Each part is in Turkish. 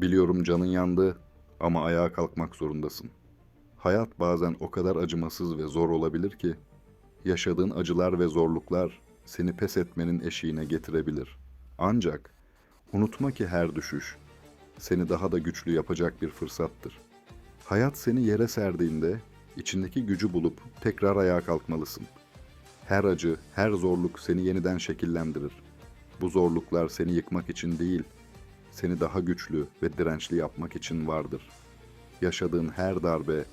Biliyorum canın yandı ama ayağa kalkmak zorundasın. Hayat bazen o kadar acımasız ve zor olabilir ki yaşadığın acılar ve zorluklar seni pes etmenin eşiğine getirebilir. Ancak unutma ki her düşüş seni daha da güçlü yapacak bir fırsattır. Hayat seni yere serdiğinde içindeki gücü bulup tekrar ayağa kalkmalısın. Her acı, her zorluk seni yeniden şekillendirir. Bu zorluklar seni yıkmak için değil, seni daha güçlü ve dirençli yapmak için vardır. Yaşadığın her darbe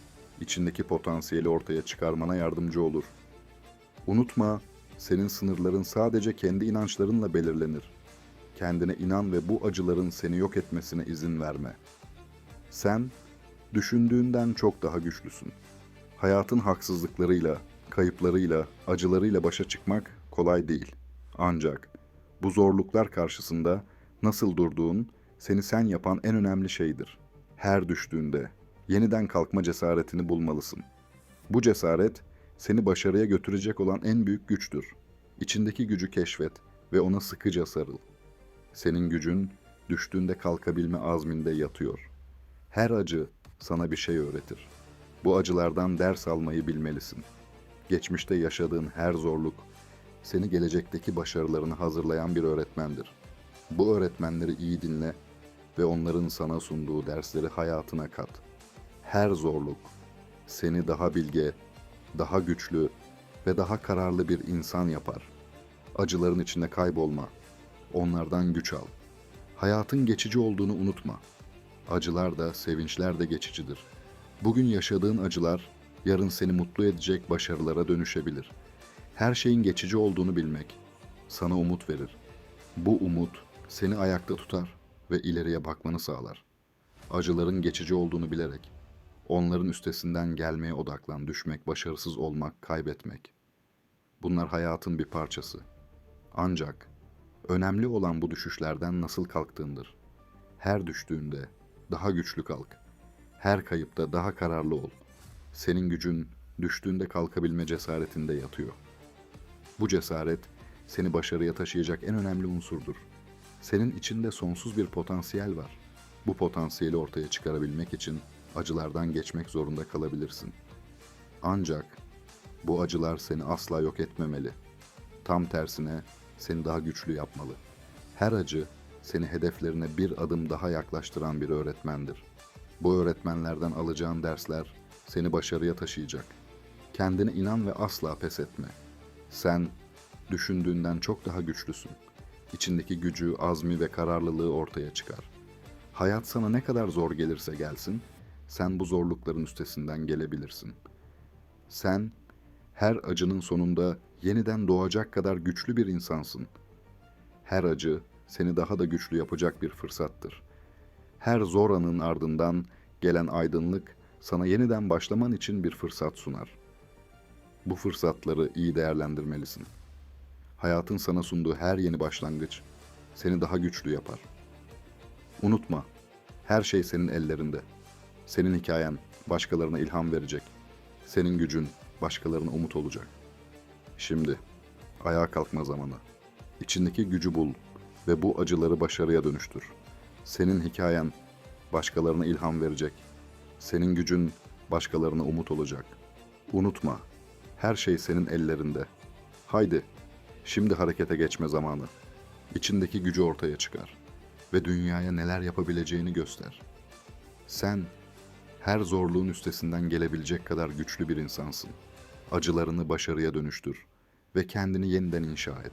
içindeki potansiyeli ortaya çıkarmana yardımcı olur. Unutma, senin sınırların sadece kendi inançlarınla belirlenir. Kendine inan ve bu acıların seni yok etmesine izin verme. Sen düşündüğünden çok daha güçlüsün. Hayatın haksızlıklarıyla, kayıplarıyla, acılarıyla başa çıkmak kolay değil. Ancak bu zorluklar karşısında nasıl durduğun seni sen yapan en önemli şeydir. Her düştüğünde yeniden kalkma cesaretini bulmalısın. Bu cesaret seni başarıya götürecek olan en büyük güçtür. İçindeki gücü keşfet ve ona sıkıca sarıl. Senin gücün düştüğünde kalkabilme azminde yatıyor. Her acı sana bir şey öğretir. Bu acılardan ders almayı bilmelisin. Geçmişte yaşadığın her zorluk seni gelecekteki başarılarını hazırlayan bir öğretmendir. Bu öğretmenleri iyi dinle ve onların sana sunduğu dersleri hayatına kat. Her zorluk seni daha bilge, daha güçlü ve daha kararlı bir insan yapar. Acıların içinde kaybolma. Onlardan güç al. Hayatın geçici olduğunu unutma. Acılar da, sevinçler de geçicidir. Bugün yaşadığın acılar yarın seni mutlu edecek başarılara dönüşebilir. Her şeyin geçici olduğunu bilmek sana umut verir. Bu umut seni ayakta tutar ve ileriye bakmanı sağlar. Acıların geçici olduğunu bilerek onların üstesinden gelmeye odaklan, düşmek, başarısız olmak, kaybetmek. Bunlar hayatın bir parçası. Ancak önemli olan bu düşüşlerden nasıl kalktığındır. Her düştüğünde daha güçlü kalk. Her kayıpta daha kararlı ol. Senin gücün düştüğünde kalkabilme cesaretinde yatıyor. Bu cesaret seni başarıya taşıyacak en önemli unsurdur. Senin içinde sonsuz bir potansiyel var. Bu potansiyeli ortaya çıkarabilmek için acılardan geçmek zorunda kalabilirsin. Ancak bu acılar seni asla yok etmemeli. Tam tersine seni daha güçlü yapmalı. Her acı seni hedeflerine bir adım daha yaklaştıran bir öğretmendir. Bu öğretmenlerden alacağın dersler seni başarıya taşıyacak. Kendine inan ve asla pes etme. Sen düşündüğünden çok daha güçlüsün. İçindeki gücü, azmi ve kararlılığı ortaya çıkar. Hayat sana ne kadar zor gelirse gelsin, sen bu zorlukların üstesinden gelebilirsin. Sen her acının sonunda yeniden doğacak kadar güçlü bir insansın. Her acı seni daha da güçlü yapacak bir fırsattır. Her zor anın ardından gelen aydınlık sana yeniden başlaman için bir fırsat sunar. Bu fırsatları iyi değerlendirmelisin. Hayatın sana sunduğu her yeni başlangıç seni daha güçlü yapar. Unutma, her şey senin ellerinde. Senin hikayen başkalarına ilham verecek. Senin gücün başkalarına umut olacak. Şimdi ayağa kalkma zamanı. İçindeki gücü bul ve bu acıları başarıya dönüştür. Senin hikayen başkalarına ilham verecek. Senin gücün başkalarına umut olacak. Unutma, her şey senin ellerinde. Haydi, şimdi harekete geçme zamanı. İçindeki gücü ortaya çıkar ve dünyaya neler yapabileceğini göster. Sen her zorluğun üstesinden gelebilecek kadar güçlü bir insansın. Acılarını başarıya dönüştür ve kendini yeniden inşa et.